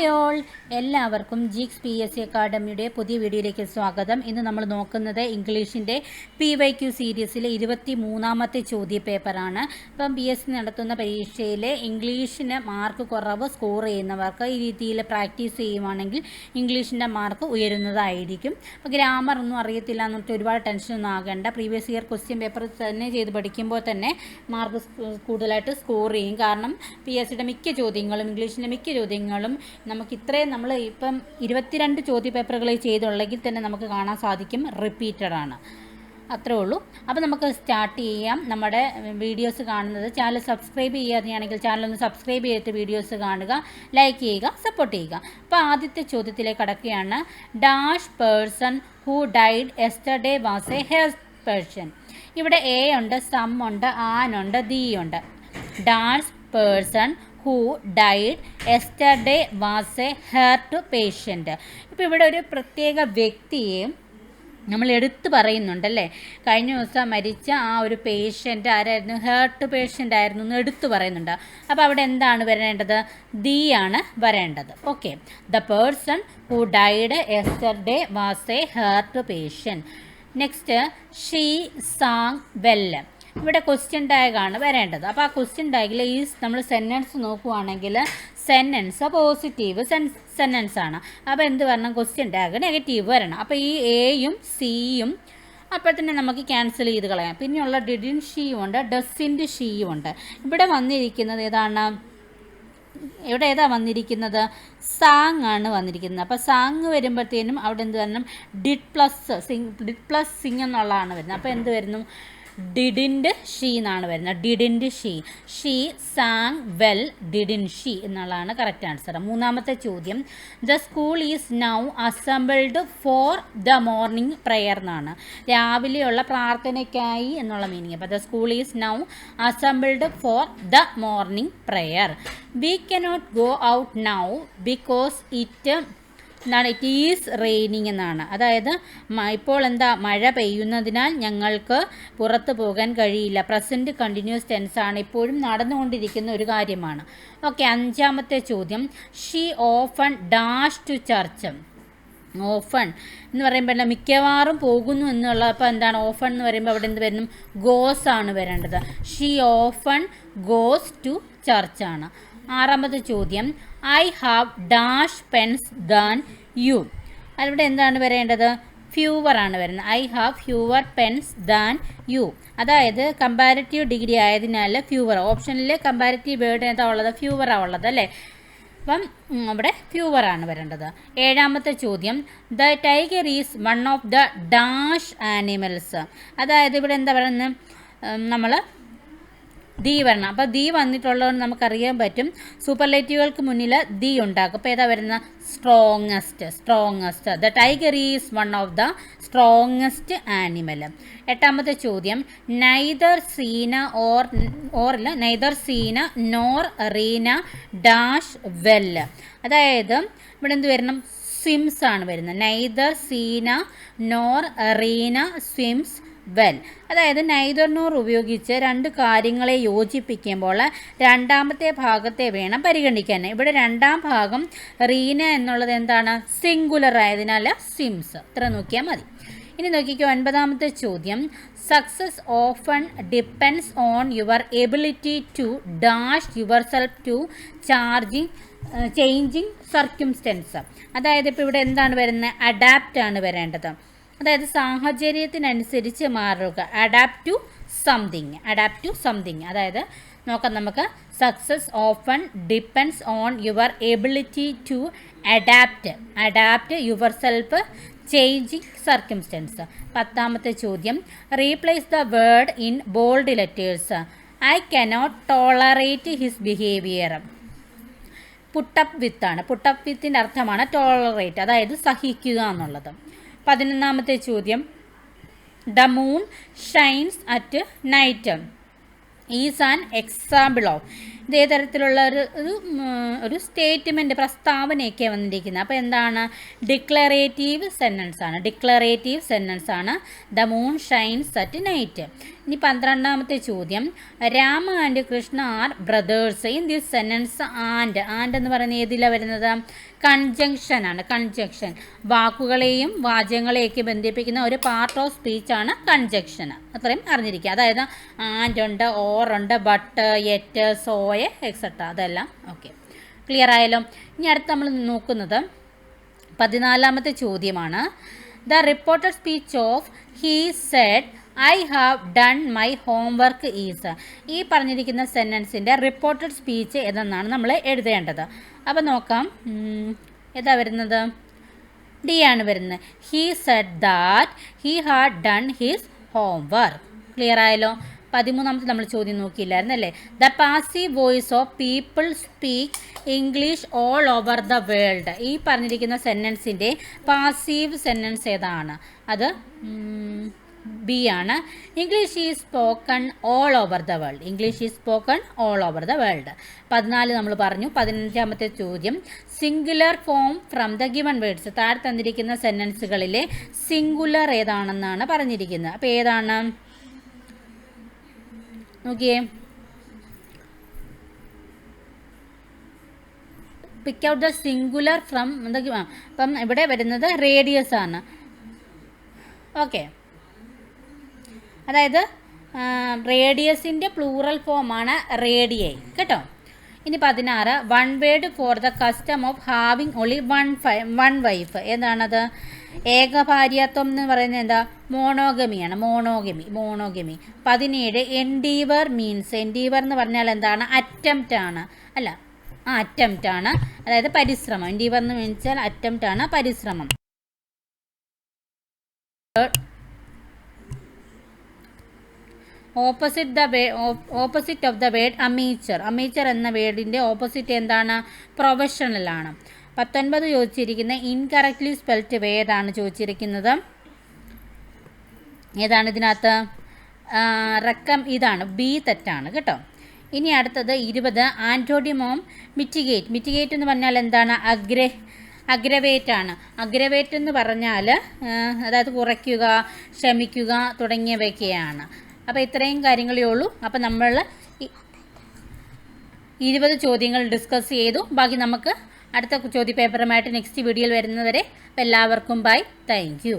Hi all. എല്ലാവർക്കും Jix P S C അക്കാഡമിയുടെ പുതിയ വീഡിയോയിലേക്ക് സ്വാഗതം. ഇന്ന് നമ്മൾ നോക്കുന്നത് ഇംഗ്ലീഷിന്റെ പി വൈ ക്യു സീരീസിലെ ഇരുപത്തി മൂന്നാമത്തെ ചോദ്യ പേപ്പറാണ് ഇപ്പം പി എസ് സി നടത്തുന്ന പരീക്ഷയിൽ ഇംഗ്ലീഷിന് മാർക്ക് കുറവ് സ്കോർ ചെയ്യുന്നവർക്ക് ഈ രീതിയിൽ പ്രാക്ടീസ് ചെയ്യുവാണെങ്കിൽ ഇംഗ്ലീഷിന്റെ മാർക്ക് ഉയരുന്നതായിരിക്കും. അപ്പോൾ ഗ്രാമർ ഒന്നും അറിയത്തില്ല എന്നിട്ട് ഒരുപാട് ടെൻഷനൊന്നും ആകേണ്ട. പ്രീവിയസ് ഇയർ ക്വസ്റ്റ്യൻ പേപ്പർ തന്നെ ചെയ്ത് പഠിക്കുമ്പോൾ തന്നെ മാർക്ക് കൂടുതലായിട്ട് സ്കോർ ചെയ്യും. കാരണം പി എസ് സിയുടെ മിക്ക ചോദ്യങ്ങളും ഇംഗ്ലീഷിന്റെ മിക്ക ചോദ്യങ്ങളും നമുക്ക് ഇത്രയും നമ്മൾ ഇപ്പം ഇരുപത്തിരണ്ട് ചോദ്യ പേപ്പറുകൾ ചെയ്തുള്ളെങ്കിൽ തന്നെ നമുക്ക് കാണാൻ സാധിക്കും റിപ്പീറ്റഡ് ആണ് അത്രേ ഉള്ളൂ. അപ്പോൾ നമുക്ക് സ്റ്റാർട്ട് ചെയ്യാം. നമ്മുടെ വീഡിയോസ് കാണുന്നത്. ചാനൽ സബ്സ്ക്രൈബ് ചെയ്യാതെയാണെങ്കിൽ ചാനൽ ഒന്ന് സബ്സ്ക്രൈബ് ചെയ്തിട്ട് വീഡിയോസ് കാണുക ലൈക്ക് ചെയ്യുക സപ്പോർട്ട് ചെയ്യുക. അപ്പോൾ ആദ്യത്തെ ചോദ്യത്തിലേക്ക് കടക്കുകയാണ്. Dash person who died yesterday was a health person. ഇവിടെ എ ഉണ്ട് സം ഉണ്ട് ആൻ ഉണ്ട് ദി ഉണ്ട്. Dash person who died yesterday was a heart patient ഇപ്പോൾ ഇവിടെ ഒരു പ്രത്യേക വ്യക്തിയെ നമ്മൾ എടുത്തു പറയുന്നുണ്ടല്ലേ കഴിഞ്ഞ ദിവസം മരിച്ച ആ ഒരു പേഷ്യന്റ് ആരായിരുന്നു? ഹേർട്ട് പേഷ്യന്റ് ആയിരുന്നു എന്ന് എടുത്തു പറയുന്നുണ്ട്. അപ്പോൾ അവിടെ എന്താണ് വരേണ്ടത്? ദി ആണ് വരേണ്ടത്. Okay the person who died yesterday was a heart patient next she sang well ഇവിടെ ക്വസ്റ്റ്യൻ ടാഗാണ് വരേണ്ടത്. അപ്പോൾ ആ ക്വസ്റ്റ്യൻ ടാഗിൽ ഈ നമ്മൾ സെന്റൻസ് നോക്കുവാണെങ്കിൽ സെന്റൻസ് പോസിറ്റീവ് സെൻ സെന്റൻസ് ആണ്. അപ്പോൾ എന്ത് വരണം? ക്വസ്റ്റ്യൻ ടാഗ് നെഗറ്റീവ് വരണം. അപ്പോൾ ഈ എയും സിയും അപ്പോൾ തന്നെ നമുക്ക് ക്യാൻസൽ ചെയ്ത് കളയാം. പിന്നെയുള്ള ഡിഡിൻ ഷീയും ഉണ്ട് ഡസിന്റെ ഷീയും ഉണ്ട്. ഇവിടെ വന്നിരിക്കുന്നത് ഏതാണ്? ഇവിടെ ഏതാ വന്നിരിക്കുന്നത്? സാങ് ആണ് വന്നിരിക്കുന്നത്. അപ്പോൾ സാങ് വരുമ്പോഴത്തേനും അവിടെ എന്ത് വരണം? Did plus sing did plus sing എന്നുള്ളതാണ് വരുന്നത്. അപ്പോൾ എന്ത് വരുന്നു? ഡിഡിൻഡ് ഷീ എന്നാണ് വരുന്നത്. Didn't she. She sang well didn't she എന്നുള്ളതാണ് കറക്റ്റ് ആൻസർ മൂന്നാമത്തെ ചോദ്യം. The school is now assembled for the morning prayer എന്നാണ്. രാവിലെയുള്ള പ്രാർത്ഥനയ്ക്കായി എന്നുള്ള മീനിങ് അപ്പോൾ the school is now assembled for the morning prayer we cannot go out now because it എന്താണ് it is raining എന്നാണ്. അതായത് ഇപ്പോൾ എന്താ മഴ പെയ്യുന്നതിനാൽ ഞങ്ങൾക്ക് പുറത്ത് പോകാൻ കഴിയില്ല. പ്രസന്റ് കണ്ടിന്യൂസ് ടെൻസാണ് ഇപ്പോഴും നടന്നുകൊണ്ടിരിക്കുന്ന ഒരു കാര്യമാണ്. ഓക്കെ അഞ്ചാമത്തെ ചോദ്യം. She often dash to church often എന്ന് പറയുമ്പോൾ മിക്കവാറും പോകുന്നു എന്നുള്ള അപ്പോൾ എന്താണ്? ഓഫൺ എന്ന് പറയുമ്പോൾ അവിടെ എന്ത് വരുന്നു ഗോസ് ആണ് വരേണ്ടത്. ഷീ ഓഫൺ ഗോസ് ടു ചർച്ചാണ് ആറാമത്തെ ചോദ്യം. I have dash pens than you അവിടെ എന്താണ് വരേണ്ടത്? ഫ്യൂവർ ആണ് വരുന്നത്. I have fewer pens than you അതായത് കമ്പാരിറ്റീവ് ഡിഗ്രി ആയതിനാൽ ഫ്യൂവർ ഓപ്ഷനിൽ കമ്പാരിറ്റീവ് വേർഡ് ഏതാ ഉള്ളത്? ഫ്യൂവറാണ് ഉള്ളത് അല്ലേ? അപ്പം അവിടെ ഫ്യൂവർ ആണ് വരേണ്ടത്. ഏഴാമത്തെ ചോദ്യം. The tiger is one of the dash animals അതായത് ഇവിടെ എന്താ പറയുന്നത്? നമ്മൾ ദീ വരണം. അപ്പോൾ ദി വന്നിട്ടുള്ളതുകൊണ്ട് നമുക്കറിയാൻ പറ്റും. സൂപ്പർലേറ്റീവുകൾക്ക് മുന്നിൽ ദി ഉണ്ടാക്കും. അപ്പോൾ ഏതാ വരുന്ന? Strongest strongest the tiger is one of the strongest animal എട്ടാമത്തെ ചോദ്യം. നൈദർ സീന ഓർ അല്ല neither Seena nor Reena dash well അതായത് ഇവിടെ എന്ത് വരണം? സ്വിംസ് ആണ് വരുന്നത്. Neither Seena nor Reena swims well. അതായത് നൈദർ നോർ ഉപയോഗിച്ച് രണ്ട് കാര്യങ്ങളെ യോജിപ്പിക്കുമ്പോൾ രണ്ടാമത്തെ ഭാഗത്തെ വേണം പരിഗണിക്കാൻ. ഇവിടെ രണ്ടാം ഭാഗം റീന എന്നുള്ളത് എന്താണ്? സിംഗുലർ ആയതിനാൽ സിംസ്. ഇത്ര നോക്കിയാൽ മതി. ഇനി നോക്കിക്കോ ഒൻപതാമത്തെ ചോദ്യം. Success often depends on your ability to dash yourself to charging changing circumstances അതായത് ഇപ്പോൾ ഇവിടെ എന്താണ് വരുന്നത്? അഡാപ്റ്റ് ആണ് വരേണ്ടത്. അതായത് സാഹചര്യത്തിനനുസരിച്ച് മാറുക. Adapt to something adapt to something അതായത് നോക്കാം നമുക്ക്. Success often depends on your ability to adapt adapt yourself changing circumstances പത്താമത്തെ ചോദ്യം. Replace the word in bold letters I cannot tolerate his behaviour put up വിത്താണ് put up വിത്തിന്റെ അർത്ഥമാണ് tolerate അതായത് സഹിക്കുക എന്നുള്ളത്. പതിനൊന്നാമത്തെ ചോദ്യം. The moon shines at night is an example of ഇതേ തരത്തിലുള്ള ഒരു ഒരു ഒരു സ്റ്റേറ്റ്മെന്റ് പ്രസ്താവനയൊക്കെ വന്നിരിക്കുന്നത്. അപ്പോൾ എന്താണ്? ഡിക്ലറേറ്റീവ് സെന്റൻസ് ആണ്. ഡിക്ലറേറ്റീവ് സെന്റൻസ് ആണ്. The moon shines at night ഇനി പന്ത്രണ്ടാമത്തെ ചോദ്യം. Rama and Krishna are brothers in this sentence and and എന്ന് പറയുന്നത് ഏതിലാണ് വരുന്നത്? കൺജങ്ഷൻ ആണ്. കൺജങ്ഷൻ വാക്കുകളെയും വാചകങ്ങളെയൊക്കെ ബന്ധിപ്പിക്കുന്ന ഒരു പാർട്ട് ഓഫ് സ്പീച്ചാണ് കൺജങ്ഷൻ അത്രയും അറിഞ്ഞിരിക്കുക. അതായത് ആൻഡ് ഉണ്ട് ഓറുണ്ട് ബട്ട് എറ്റ് സോയ എക്സെട്ര അതെല്ലാം. ഓക്കെ ക്ലിയർ ആയാലും ഇനി അടുത്ത് നമ്മൾ നോക്കുന്നത് പതിനാലാമത്തെ ചോദ്യമാണ്. The reported speech of he said I have done my homework is ഈ പറഞ്ഞിരിക്കുന്ന സെന്റൻസിന്റെ റിപ്പോർട്ടഡ് സ്പീച്ച് എന്നാണ് നമ്മൾ എഴുതേണ്ടത്. അപ്പോൾ നോക്കാം. ഏതാ വരുന്നത്? ഡി ആണ് വരുന്നത്. He said that he had done his homework clear ആയല്ലോ? പതിമൂന്നാമത്തെ നമ്മൾ ചോദ്യം നോക്കിയില്ലായിരുന്നു അല്ലേ the passive voice of people speak English all over the world ഈ പറഞ്ഞിരിക്കുന്ന സെന്റൻസിന്റെ പാസീവ് സെന്റൻസ് ഏതാണ്? അത് ബി ആണ്. English is spoken all over the world English is spoken all over the world പതിനാല് നമ്മൾ പറഞ്ഞു. പതിനഞ്ചാമത്തെ ചോദ്യം. Singular form from the given words താഴെ തന്നിരിക്കുന്ന സെന്റൻസുകളിലെ സിംഗുലർ ഏതാണെന്നാണ് പറഞ്ഞിരിക്കുന്നത്. അപ്പോൾ ഏതാണ്? നോക്കിയേ. Pick out the singular from എന്തൊക്കെ അപ്പം ഇവിടെ വരുന്നത് റേഡിയസ് ആണ്. ഓക്കെ അതായത് റേഡിയസിന്റെ പ്ലൂറൽ ഫോമാണ് റേഡിയൈ കേട്ടോ? ഇനി പതിനാറ് one word for the custom of having only one phi one wife ഏതാണത്? ഏകഭാര്യത്വം എന്ന് പറയുന്നത് എന്താ? മോണോഗമിയാണ്. Monogamy monogamy. പതിനേഴ് എൻഡീവർ മീൻസ് എൻഡീവർ എന്ന് പറഞ്ഞാൽ എന്താണ്? അറ്റംപ്റ്റ് ആണ്. അല്ല ആ അറ്റംപ്റ്റ് ആണ്. അതായത് പരിശ്രമം. എൻഡീവർ എന്ന് വെച്ചാൽ അറ്റംപ്റ്റ് ആണ് പരിശ്രമം. Opposite the way opposite of the word amateur amateur എന്ന വേർഡിന്റെ ഓപ്പോസിറ്റ് എന്താണ്? പ്രൊഫഷണൽ ആണ്. പത്തൊൻപത് ചോദിച്ചിരിക്കുന്ന ഇൻകറക്റ്റ്ലി സ്പെൽറ്റ് വേർഡാണ് ചോദിച്ചിരിക്കുന്നത്? ഏതാണ് ഇതിനകത്ത്? റക്കം ഇതാണ്. ബി തെറ്റാണ് കേട്ടോ. ഇനി അടുത്തത് ഇരുപത്. ആന്റോഡിമോം മിറ്റിഗേറ്റ് മിറ്റിഗേറ്റ് എന്ന് പറഞ്ഞാൽ എന്താണ്? അഗ്രെ അഗ്രവേറ്റ് ആണ്. അഗ്രവേറ്റ് എന്ന് പറഞ്ഞാൽ അതായത് കുറയ്ക്കുക ക്ഷമിക്കുക തുടങ്ങിയവയൊക്കെയാണ്. അപ്പോൾ ഇത്രയും കാര്യങ്ങളേ ഉള്ളൂ. അപ്പോൾ നമ്മൾ ഇരുപത് ചോദ്യങ്ങൾ ഡിസ്കസ് ചെയ്തു. ബാക്കി നമുക്ക് അടുത്ത ചോദ്യപേപ്പറുമായിട്ട് നെക്സ്റ്റ് വീഡിയോയിൽ വരുന്നവരെ എല്ലാവർക്കും ബൈ താങ്ക്